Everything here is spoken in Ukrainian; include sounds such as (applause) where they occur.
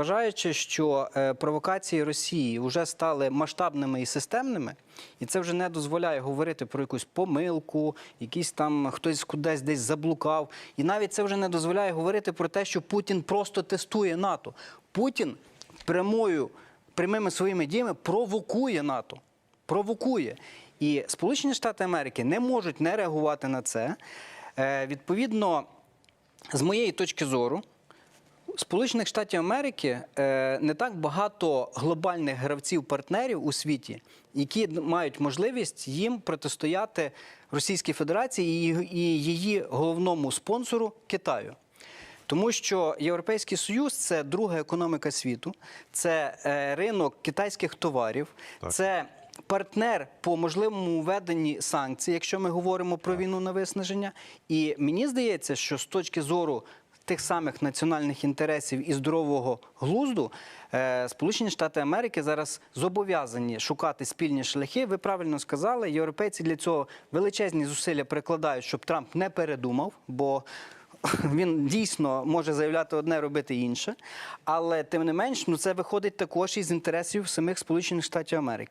Вважаючи, що е, провокації Росії вже стали масштабними і системними, і це вже не дозволяє говорити про якусь помилку, якийсь там хтось кудись десь заблукав. І навіть це вже не дозволяє говорити про те, що Путін просто тестує НАТО. Путін прямою, прямими своїми діями провокує НАТО. Провокує. І Сполучені Штати Америки не можуть не реагувати на це. Е, Відповідно, з моєї точки зору, Сполучених Штатів Америки е, не так багато глобальних гравців-партнерів у світі, які мають можливість їм протистояти Російській Федерації і її- головному спонсору Китаю. Тому що Європейський Союз це друга економіка світу, це е, ринок китайських товарів, це партнер по можливому введенні санкцій, якщо ми говоримо про війну на виснаження. І мені здається, що з точки зору тих самих національних інтересів і здорового глузду, е, Сполучені Штати Америки зараз зобов'язані шукати спільні шляхи. Ви правильно сказали, європейці для цього величезні зусилля прикладають, щоб Трамп не передумав, бо (laughs) він дійсно може заявляти одне, робити інше. Але тим не менш, ну це виходить також із інтересів самих Сполучених Штатів Америки.